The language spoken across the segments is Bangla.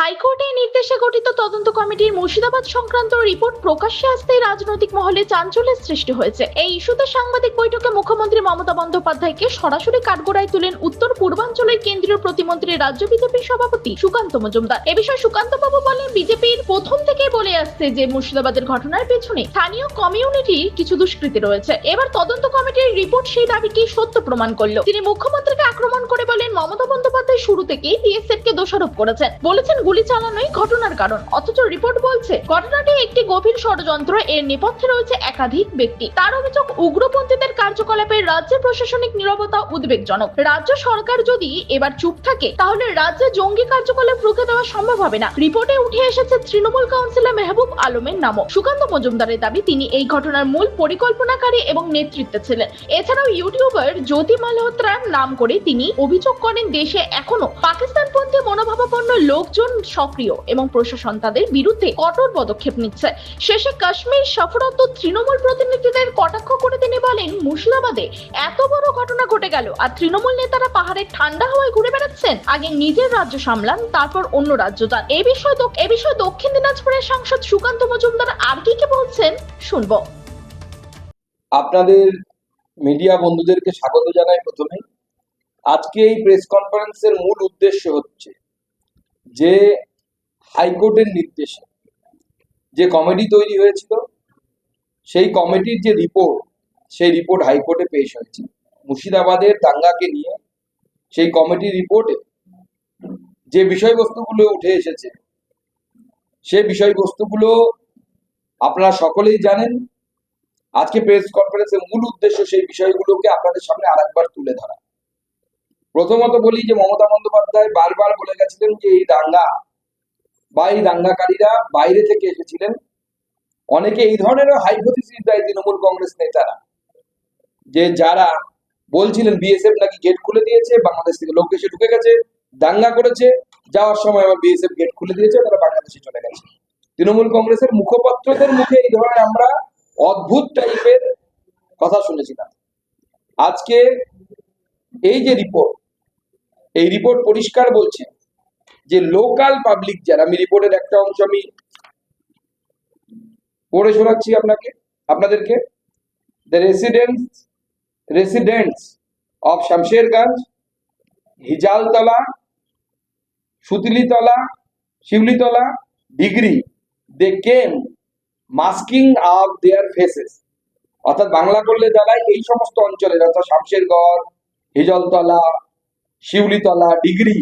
হাইকোর্টের নির্দেশে গঠিত তদন্ত কমিটির মুর্শিদাবাদ সংক্রান্ত রিপোর্ট প্রকাশ্যে রাজনৈতিক মহলে চাঞ্চল্যের সৃষ্টি হয়েছে। এই ইস্যুতে সাংবাদিক বৈঠকে মুখ্যমন্ত্রী মমতা বন্দ্যোপাধ্যায়কে সরাসরি তুলেন উত্তর পূর্বাঞ্চলের কেন্দ্রীয় প্রতিমন্ত্রী রাজ্য বিজেপির সভাপতি সুকান্ত মজুমদার। এ বিষয়ে সুকান্ত বাবু বলেন, বিজেপির প্রথম থেকেই বলে আসছে যে মুর্শিদাবাদের ঘটনার পেছনে স্থানীয় কমিউনিটি কিছু দুষ্কৃতি রয়েছে। এবার তদন্ত কমিটির রিপোর্ট সেই দাবিকে সত্য প্রমাণ করল। তিনি মুখ্যমন্ত্রীকে আক্রমণ করে বলেন, মমতা বন্দ্যোপাধ্যায় শুরু থেকেই বিএসএফ কে দোষারোপ করেছেন। বলেছেন গুলি চালানোই ঘটনার কারণ। অথচ রিপোর্ট বলছে, ঘটনাটি একটি গভীর ষড়যন্ত্র। এর নেপথ্যে রয়েছে একাধিক ব্যক্তি। তার অভিযোগ, উগ্রপন্থীদের কার্যকলাপে রাজ্যের প্রশাসনিক নীরবতা উদ্বেগজনক। রাজ্য সরকার যদি এবার চুপ থাকে, তাহলে রাজ্যে জঙ্গি কার্যকলাপ রুখে দেওয়া সম্ভব হবে না। রিপোর্টে উঠে এসেছে তৃণমূল কাউন্সিলর মেহবুব আলমের নামও। সুকান্ত মজুমদারের দাবি, তিনি এই ঘটনার মূল পরিকল্পনাকারী এবং নেতৃত্বে ছিলেন। এছাড়াও ইউটিউবার জ্যোতি মালহোত্রার নাম করে তিনি অভিযোগ করেন, দেশে এখনও পাকিস্তানপন্থী মনোভাবাপন্ন লোকজন সক্রিয় এবং প্রশাসন তাদের বিরুদ্ধে কঠোর পদক্ষেপ নিচ্ছে। শেষে কাশ্মীর সফররত তৃণমূল প্রতিনিধিদের কটাক্ষ করে তিনি বলেন, মুর্শিদাবাদে এত বড় ঘটনা ঘটে গেল আর তৃণমূল নেতারা পাহাড়ের ঠান্ডা হওয়ায় ঘুরে বেড়াচ্ছেন। আগে নিজের রাজ্য সামলান, তারপর অন্য রাজ্য যান। এ বিষয়ে এ বিষয়ে দক্ষিণ দিনাজপুরের সাংসদ সুকান্ত মজুমদার আর কি কি বলছেন, শুনব। আপনাদের মিডিয়া বন্ধুদেরকে স্বাগত জানাই প্রথমে আজকে এই প্রেস কনফারেন্সের মূল উদ্দেশ্য হচ্ছে যে হাইকোর্টের নির্দেশে যে কমিটি তৈরি হয়েছিল, সেই কমিটির যে রিপোর্ট, সেই রিপোর্ট হাইকোর্টে পেশ হয়েছে। মুর্শিদাবাদের দাঙ্গাকে নিয়ে সেই কমিটির রিপোর্টে যে বিষয়বস্তুগুলো উঠে এসেছে সে বিষয়বস্তুগুলো আপনারা সকলেই জানেন। আজকে প্রেস কনফারেন্সের মূল উদ্দেশ্য সেই বিষয়গুলোকে আপনাদের সামনে আরেকবার তুলে ধরা। প্রথমত বলি যে মমতা বন্দ্যোপাধ্যায় বারবার বলে গেছিলেন যে এই দাঙ্গা বা এই দাঙ্গাকারীরা বাইরে থেকে এসেছিলেন। অনেকে এই ধরনেরও হাইপোথিসিস দেয় তৃণমূল কংগ্রেস নেতারা যে যারা বলছিলেন বিএসএফ নাকি গেট খুলে দিয়েছে, বাংলাদেশ থেকে লোক এসে ঢুকে গেছে, দাঙ্গা করেছে, যাওয়ার সময় আবার বিএসএফ গেট খুলে দিয়েছে, তারা বাংলাদেশে চলে গেছে। তৃণমূল কংগ্রেসের মুখপাত্রদের মুখে এই ধরনের আমরা অদ্ভুত টাইপের কথা শুনেছিলাম। আজকে এই যে রিপোর্ট এই রিপোর্ট পরিষ্কার বলছে যে লোকাল পাবলিক যারা, আমি রিপোর্টের একটা অংশ আমি পড়ে শোনাচ্ছি আপনাকে, আপনাদেরকে। The residents residents of Shamsherganj Hijaltala Sutlitala Shiulitala degree they came masking up their faces অর্থাৎ বাংলা করলে দাঁড়ায় এই সমস্ত অঞ্চলের, অর্থাৎ শামশেরগড় হিজলতলা শিউলিতলা, ডিগ্রি।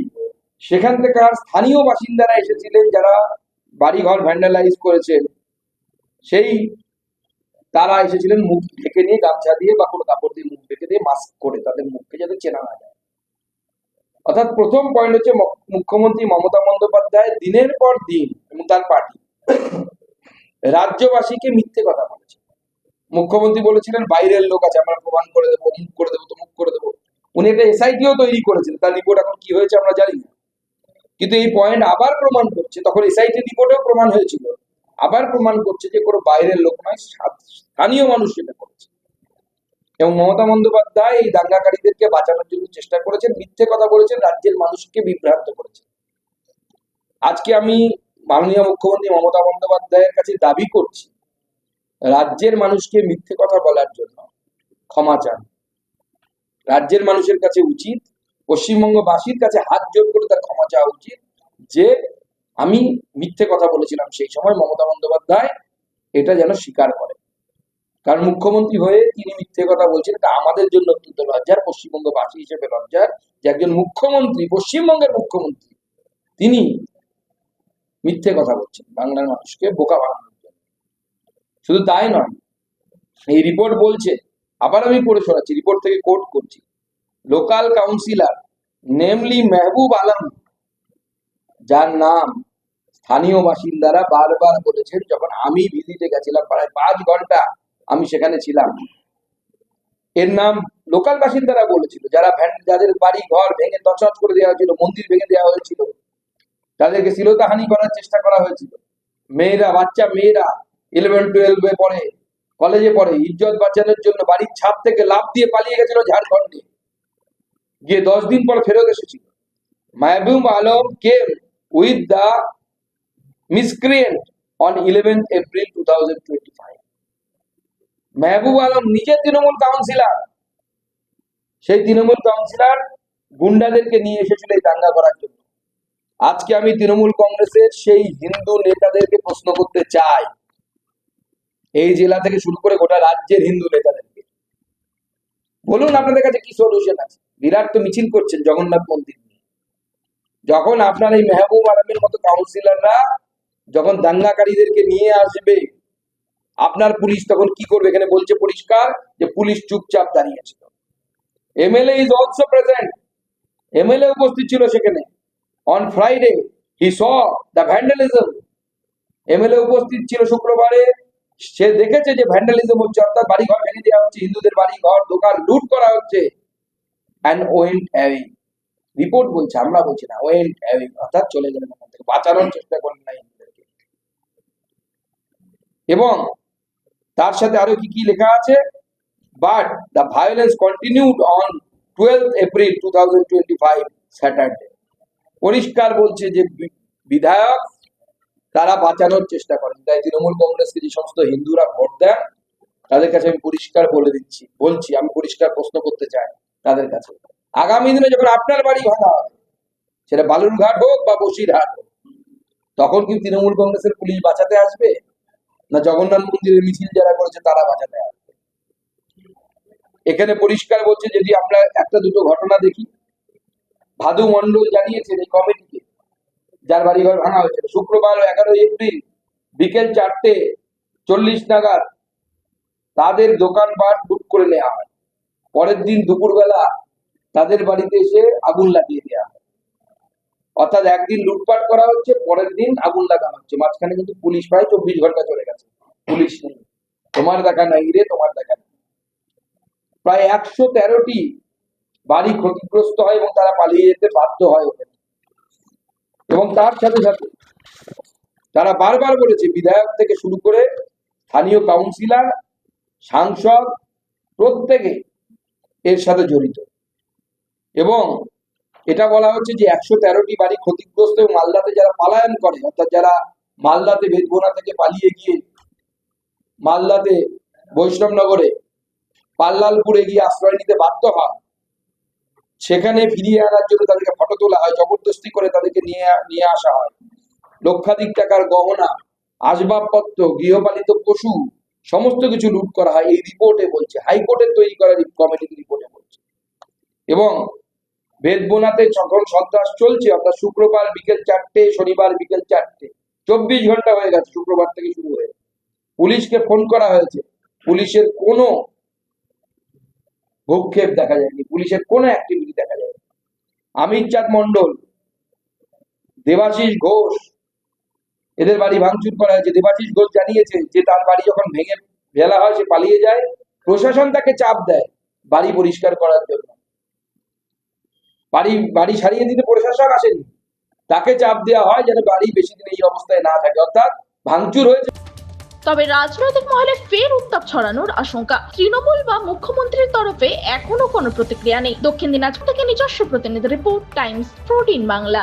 সেখান থেকে স্থানীয় বাসিন্দারা এসেছিলেন যারা বাড়িঘর ভ্যান্ডালাইজ করেছেন। সেই তারা এসেছিলেন মুখ ঢেকে নিয়ে, গামছা দিয়ে বা কোনো কাপড় দিয়ে মুখ ঢেকে দিয়ে মাস্ক করে তাদের মুখকে যাতে চেনা না যায়। অর্থাৎ প্রথম পয়েন্ট হচ্ছে মুখ্যমন্ত্রী মমতা বন্দ্যোপাধ্যায় দিনের পর দিন এবং তার পার্টি। রাজ্যবাসীকে মিথ্যে কথা বলেছে মুখ্যমন্ত্রী বলেছিলেন, বাইরের লোক আছে, আমরা প্রমাণ করে দেবো মুখ করে দেবো তো মুখ করে দেবো। উনি একটা এসআইটিও তৈরি করেছেন। তার রিপোর্ট এখন কি হয়েছে আমরা জানি না। কিন্তু এই পয়েন্ট আবার প্রমাণ করছে, তখন এসআইটি রিপোর্টেও প্রমাণ হয়েছিল। আবার প্রমাণ করছে যে কোনো বাইরের লোক নয় স্থানীয় মানুষ সেটা করেছে। এবং মমতা বন্দ্যোপাধ্যায় এই দাঙ্গাকারীদেরকে বাঁচানোর জন্য চেষ্টা করেছেন, মিথ্যে কথা বলেছেন, রাজ্যের মানুষকে বিভ্রান্ত করেছেন। আজকে আমি মাননীয় মুখ্যমন্ত্রী মমতা বন্দ্যোপাধ্যায়ের কাছে দাবি করছি, রাজ্যের মানুষকে মিথ্যে কথা বলার জন্য ক্ষমা চান। রাজ্যের মানুষের কাছে উচিত, পশ্চিমবঙ্গবাসীর কাছে হাত জোর করে তার ক্ষমা চাওয়া উচিত, যে আমি মিথ্যে কথা বলেছিলাম সেই সময় মমতা বন্দ্যোপাধ্যায় এটা যেন স্বীকার করে। কারণ মুখ্যমন্ত্রী হয়ে তিনি মিথ্যে কথা বলছেন, এটা আমাদের জন্য অত্যন্ত লজ্জার, পশ্চিমবঙ্গবাসী হিসেবে লজ্জার, যে একজন মুখ্যমন্ত্রী, পশ্চিমবঙ্গের মুখ্যমন্ত্রী, তিনি মিথ্যে কথা বলছেন বাংলার মানুষকে বোকা বানানোর জন্য। শুধু তাই নয়, এই রিপোর্ট বলছে আবার আমি পড়ে শোনাচ্ছি রিপোর্ট থেকে কোট করছি। Local councillor namely Mehboob Alam যার নাম স্থানীয় বাসিন্দারা বারবার বলেছেন, যখন আমি ভিজিটে গেছিলাম প্রায় পাঁচ ঘণ্টা আমি সেখানে ছিলাম। এর নাম লোকাল বাসিন্দারা বলেছিল, যারা যাদের বাড়ি, ঘর ভেঙে তছনছ করে দেওয়া হয়েছিল, মন্দির ভেঙে দেওয়া হয়েছিল, তাদেরকে শ্লীলতাহানি করার চেষ্টা করা হয়েছিল। মেয়েরা, বাচ্চা, মেয়েরা ইলেভেন টুয়েলভে পড়ে। কলেজে পড়ে, ইজ্জত বাঁচানোর জন্য বাড়ির ছাদ থেকে লাভ দিয়ে পালিয়ে গেছিল ঝাড়খণ্ডে। গিয়ে দশ দিন পর ফেরত এসেছিল। মাহবুব আলম কে with the miscreant on 11th April 2025. Mehboob Alam নিজে তৃণমূল কাউন্সিলর। সেই তৃণমূল কাউন্সিলর গুন্ডাদেরকে নিয়ে এসেছিল এই দাঙ্গা করার জন্য। আজকে আমি তৃণমূল কংগ্রেসের সেই হিন্দু নেতাদেরকে প্রশ্ন করতে চাই। এই জেলা থেকে শুরু করে গোটা রাজ্যের হিন্দু নেতাদেরকে। বলুন আপনাদের কাছে কি সলিউশন আছে? বিরাট তো মিছিল করছেন জগন্নাথ মন্দির নিয়ে। যখন আপনার এই মেহবুব আলমের মতো কাউন্সিলররা যখন দাঙ্গাকারীদেরকে নিয়ে আসবে, আপনার পুলিশ তখন কি করবে? এখানে বলছে পরিষ্কার যে পুলিশ চুপচাপ দাঁড়িয়েছিল MLA is also present MLA উপস্থিত ছিল সেখানে। On Friday he saw the vandalism MLA উপস্থিত ছিল শুক্রবারে সে দেখেছে যে ভ্যান্ডালিজম হচ্ছে, অর্থাৎ বাড়ি ঘর ভেঙে দেওয়া হচ্ছে, হিন্দুদের বাড়ি ঘর দোকান লুট করা হচ্ছে। অ্যান্ড ওয়েন্ট অ্যাওয়ে রিপোর্ট বলছে, আমরা বলছি না ওয়েন্ট অ্যাওয়ে অর্থাৎ চলে গেলেন ওখান থেকে, বাঁচানোর চেষ্টা করেন না হিন্দুদেরকে। এবং তার সাথে আরও কি কি লেখা আছে? But the violence continued on twelve April two thousand twenty five Saturday পরিষ্কার বলছে যে বিধায়ক তারা বাঁচানোর চেষ্টা করেন। তাই তৃণমূল কংগ্রেসকে যে সমস্ত হিন্দুরা ভোট দেন, তাদের কাছে আমি পরিষ্কার বলে দিচ্ছি, বলছি, আমি পরিষ্কার প্রশ্ন করতে চাই তাদের কাছে। আগামী দিনে যখন আপনার বাড়ি ভাঙা হবে, সেটা বালুরঘাট হোক বা বসিরহাট হোক, তখন কি তৃণমূল কংগ্রেসের পুলিশ বাঁচাতে আসবে? না জগন্নাথ মন্দিরের মিছিল যারা করেছে, তারা বাঁচাতে আসবে? এখানে পরিষ্কার বলছে, যদি আমরা একটা দুটো ঘটনা দেখি, ভাদু মন্ডল জানিয়েছেন এই কমিটিকে যার বাড়িঘর ভাঙা হয়েছিল। শুক্রবার এগারোই এপ্রিল বিকেল চারটে চল্লিশ নাগাদ তাদের দোকানপাট লুট করে নেওয়া হয়। পরের দিন দুপুরবেলা তাদের বাড়িতে এসে আগুন লাগিয়ে দেওয়া হয়। অর্থাৎ একদিন লুটপাট করা হচ্ছে, পরের দিন আগুন লাগানো হচ্ছে। মাঝখানে কিন্তু পুলিশ প্রায় চব্বিশ ঘণ্টা চলে গেছে। পুলিশ নেই। তোমার দেখা নাই রে, তোমার দেখা নেই। প্রায় একশো তেরোটি বাড়ি ক্ষতিগ্রস্ত হয় এবং তারা পালিয়ে যেতে বাধ্য হয় ওখানে এবং তার সাথে সাথে তারা বারবার বলেছে, বিধায়ক থেকে শুরু করে স্থানীয় কাউন্সিলর, সাংসদ, প্রত্যেকে এর সাথে জড়িত। এবং এটা বলা হচ্ছে যে একশো তেরোটি বাড়ি ক্ষতিগ্রস্ত এবং মালদাতে যারা পালায়ন করে, অর্থাৎ যারা মালদাতে বেদবোনা থেকে পালিয়ে গিয়ে মালদাতে বৈষ্ণবনগরে, পাল্লালপুরে গিয়ে আশ্রয় নিতে বাধ্য হয় সেখানে ফিরিয়ে আনার জন্য তাদেরকে ফটো তোলা হয়, জবরদস্তি করে তাদেরকে নিয়ে নিয়ে আসা হয়। লক্ষাধিক টাকার গহনা, আসবাবপত্র, গৃহপালিত পশু, সমস্ত কিছু লুট করা হয়। এই রিপোর্টে বলছে হাইকোর্টের তৈরি করা কমিটির রিপোর্টে বলছে। এবং বেদবোনাতে যখন সন্ত্রাস চলছে, অর্থাৎ শুক্রবার বিকেল চারটে, শনিবার বিকেল চারটে, চব্বিশ ঘণ্টা হয়ে গেছে শুক্রবার থেকে শুরু হয়ে। পুলিশকে ফোন করা হয়েছে। পুলিশের কোনো ভূক্ষেপ দেখা যায়নি, পুলিশের কোনো অ্যাক্টিভিটি দেখা যায়নি। অমিত চাঁদ মন্ডল দেবাশিস ঘোষ, এদের বাড়ি ভাঙচুর করা হয়েছে। দেবাশিস ঘোষ জানিয়েছে যে তার বাড়ি যখন ভেঙে ফেলা হয়, সে পালিয়ে যায়। প্রশাসন তাকে চাপ দেয় বাড়ি পরিষ্কার করার জন্য। বাড়ি বাড়ি সারিয়ে দিতে প্রশাসন আসেনি। তাকে চাপ দেওয়া হয় যেন বাড়ি বেশি দিন এই অবস্থায় না থাকে। অর্থাৎ ভাঙচুর হয়েছে। তবে রাজনৈতিক মহলে ফের উত্তাপ ছড়ানোর আশঙ্কা। তৃণমূল বা মুখ্যমন্ত্রীর তরফে এখনও কোনো প্রতিক্রিয়া নেই। দক্ষিণ দিনাজপুর থেকে নিজস্ব প্রতিনিধি রিপোর্ট, টাইমস প্রোটিন বাংলা।